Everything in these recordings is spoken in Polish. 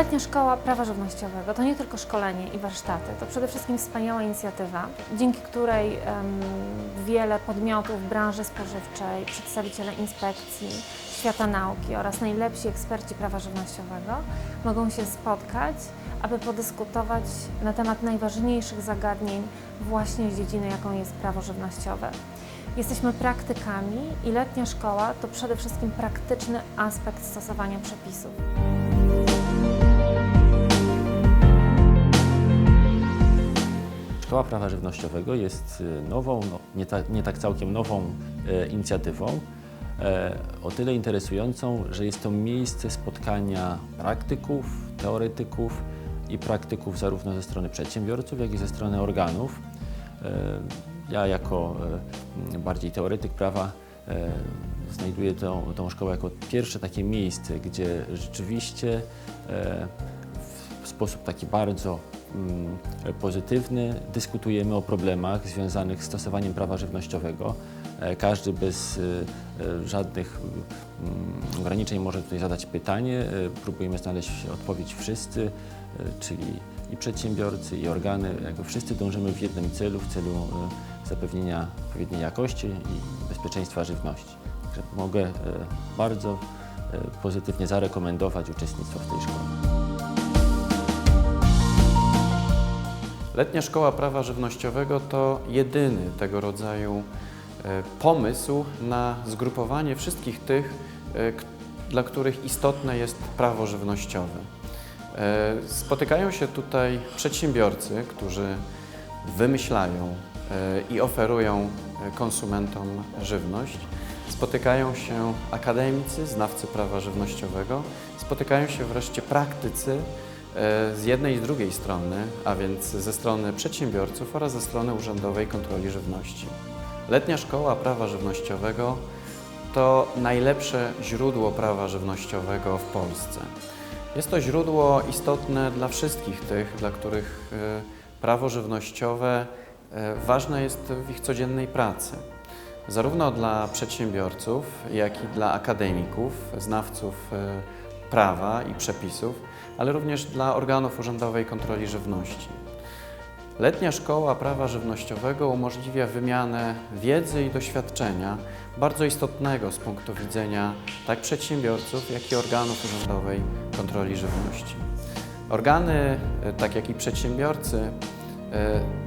Letnia Szkoła Prawa Żywnościowego to nie tylko szkolenie i warsztaty, to przede wszystkim wspaniała inicjatywa, dzięki której em, wiele podmiotów branży spożywczej, przedstawiciele inspekcji, świata nauki oraz najlepsi eksperci prawa żywnościowego mogą się spotkać, aby podyskutować na temat najważniejszych zagadnień właśnie z dziedziny, jaką jest prawo żywnościowe. Jesteśmy praktykami i letnia szkoła to przede wszystkim praktyczny aspekt stosowania przepisów. Szkoła Prawa Żywnościowego jest y, nową, no, nie, ta, nie tak całkiem nową e, inicjatywą, e, o tyle interesującą, że jest to miejsce spotkania praktyków, teoretyków i praktyków zarówno ze strony przedsiębiorców, jak i ze strony organów. E, ja jako e, bardziej teoretyk prawa e, znajduję tą, tą szkołę jako pierwsze takie miejsce, gdzie rzeczywiście e, w sposób taki bardzo pozytywny dyskutujemy o problemach związanych z stosowaniem prawa żywnościowego. E, Każdy bez e, e, żadnych mm, ograniczeń może tutaj zadać pytanie. Próbujemy znaleźć odpowiedź wszyscy, czyli i przedsiębiorcy, i organy. Jakby wszyscy dążymy w jednym celu, w celu zapewnienia odpowiedniej jakości i bezpieczeństwa żywności. Także mogę bardzo pozytywnie zarekomendować uczestnictwo w tej szkole. Letnia Szkoła Prawa Żywnościowego to jedyny tego rodzaju e, pomysł na zgrupowanie wszystkich tych, e, dla których istotne jest prawo żywnościowe. E, Spotykają się tutaj przedsiębiorcy, którzy wymyślają i oferują konsumentom żywność. Spotykają się akademicy, znawcy prawa żywnościowego, spotykają się wreszcie praktycy z jednej i z drugiej strony, a więc ze strony przedsiębiorców oraz ze strony Urzędowej Kontroli Żywności. Letnia Szkoła Prawa Żywnościowego to najlepsze źródło prawa żywnościowego w Polsce. Jest to źródło istotne dla wszystkich tych, dla których e, prawo żywnościowe e, ważne jest w ich codziennej pracy. Zarówno dla przedsiębiorców, jak i dla akademików, znawców e, prawa i przepisów, ale również dla organów urzędowej kontroli żywności. Letnia Szkoła Prawa Żywnościowego umożliwia wymianę wiedzy i doświadczenia bardzo istotnego z punktu widzenia tak przedsiębiorców, jak i organów urzędowej kontroli żywności. Organy, e, tak jak i przedsiębiorcy, e,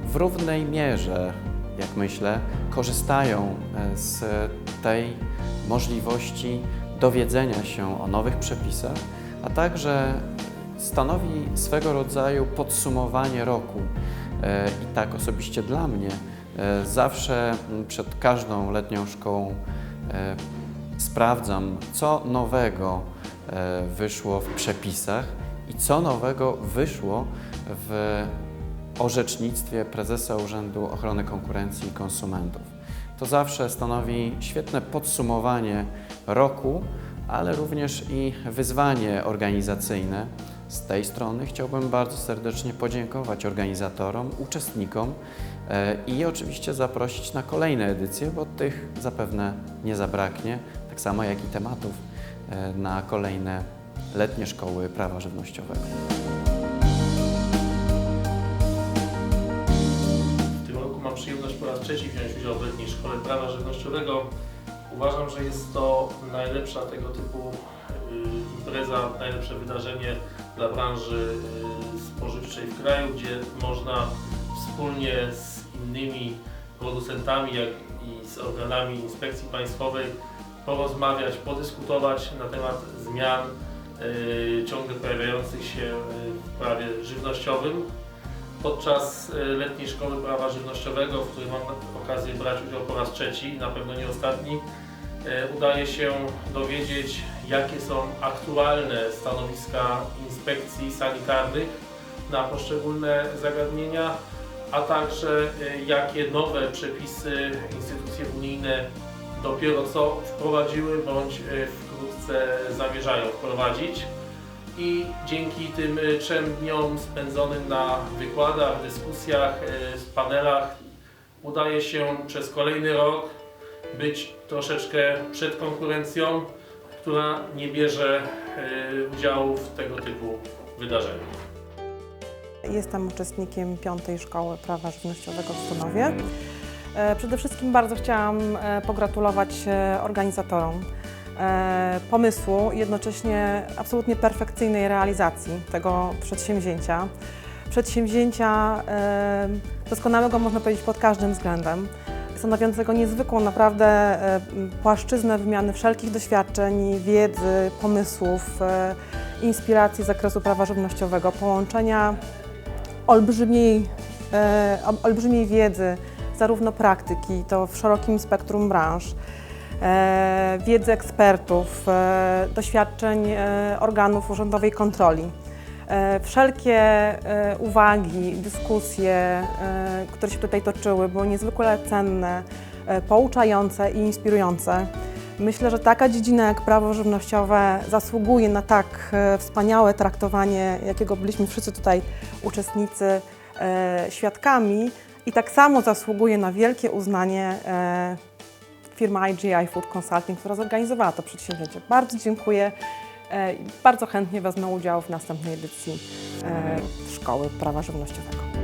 w równej mierze, jak myślę, korzystają e, z tej możliwości dowiedzenia się o nowych przepisach, a także stanowi swego rodzaju podsumowanie roku. E, I tak osobiście dla mnie e, zawsze przed każdą letnią szkołą e, sprawdzam, co nowego wyszło w przepisach i co nowego wyszło w orzecznictwie prezesa Urzędu Ochrony Konkurencji i Konsumentów. To zawsze stanowi świetne podsumowanie roku, ale również i wyzwanie organizacyjne. Z tej strony chciałbym bardzo serdecznie podziękować organizatorom, uczestnikom e, i oczywiście zaprosić na kolejne edycje, bo tych zapewne nie zabraknie, tak samo jak i tematów e, na kolejne letnie szkoły prawa żywnościowego. W tym roku mam przyjemność po raz trzeci wziąć udział w letniej szkole prawa żywnościowego. Uważam, że jest to najlepsza tego typu y, impreza, najlepsze wydarzenie dla branży y, spożywczej w kraju, gdzie można wspólnie z innymi producentami, jak i z organami inspekcji państwowej porozmawiać, podyskutować na temat zmian y, ciągle pojawiających się w prawie żywnościowym. Podczas e, letniej szkoły prawa żywnościowego, w której mam okazję brać udział po raz trzeci, na pewno nie ostatni, e, udaje się dowiedzieć, jakie są aktualne stanowiska inspekcji sanitarnych na poszczególne zagadnienia, a także e, jakie nowe przepisy instytucje unijne dopiero co wprowadziły bądź wkrótce zamierzają wprowadzić i dzięki tym y, trzem dniom spędzonym na wykładach, dyskusjach, y, panelach udaje się przez kolejny rok być troszeczkę przed konkurencją, która nie bierze y, udziału w tego typu wydarzeniu. Jestem uczestnikiem piątej Szkoły Prawa Żywnościowego w Stonowie. E, Przede wszystkim bardzo chciałam e, pogratulować e, organizatorom e, pomysłu i jednocześnie absolutnie perfekcyjnej realizacji tego przedsięwzięcia. Przedsięwzięcia e, doskonałego można powiedzieć pod każdym względem, stanowiącego niezwykłą naprawdę e, płaszczyznę wymiany wszelkich doświadczeń, wiedzy, pomysłów, e, inspiracji z zakresu prawa żywnościowego, połączenia olbrzymiej, e, ol- olbrzymiej wiedzy, zarówno praktyki, to w szerokim spektrum branż, e, wiedzy ekspertów, e, doświadczeń e, organów urzędowej kontroli. E, wszelkie e, uwagi, dyskusje, e, które się tutaj toczyły, były niezwykle cenne, e, pouczające i inspirujące. Myślę, że taka dziedzina jak prawo żywnościowe zasługuje na tak e, wspaniałe traktowanie, jakiego byliśmy wszyscy tutaj uczestnicy e, świadkami i tak samo zasługuje na wielkie uznanie e, firma IGI Food Consulting, która zorganizowała to przedsięwzięcie. Bardzo dziękuję e, i bardzo chętnie wezmę udział w następnej edycji e, Szkoły Prawa Żywnościowego.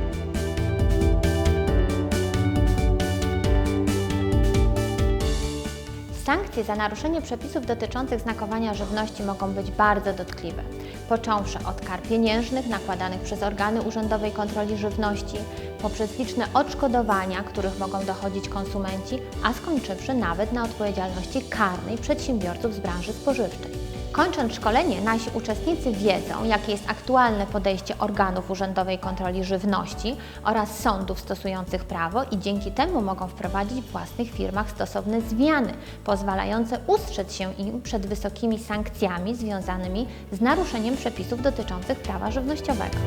Sankcje za naruszenie przepisów dotyczących znakowania żywności mogą być bardzo dotkliwe, począwszy od kar pieniężnych nakładanych przez organy urzędowej kontroli żywności, poprzez liczne odszkodowania, których mogą dochodzić konsumenci, a skończywszy nawet na odpowiedzialności karnej przedsiębiorców z branży spożywczej. Kończąc szkolenie, nasi uczestnicy wiedzą, jakie jest aktualne podejście organów urzędowej kontroli żywności oraz sądów stosujących prawo i dzięki temu mogą wprowadzić w własnych firmach stosowne zmiany, pozwalające ustrzec się im przed wysokimi sankcjami związanymi z naruszeniem przepisów dotyczących prawa żywnościowego.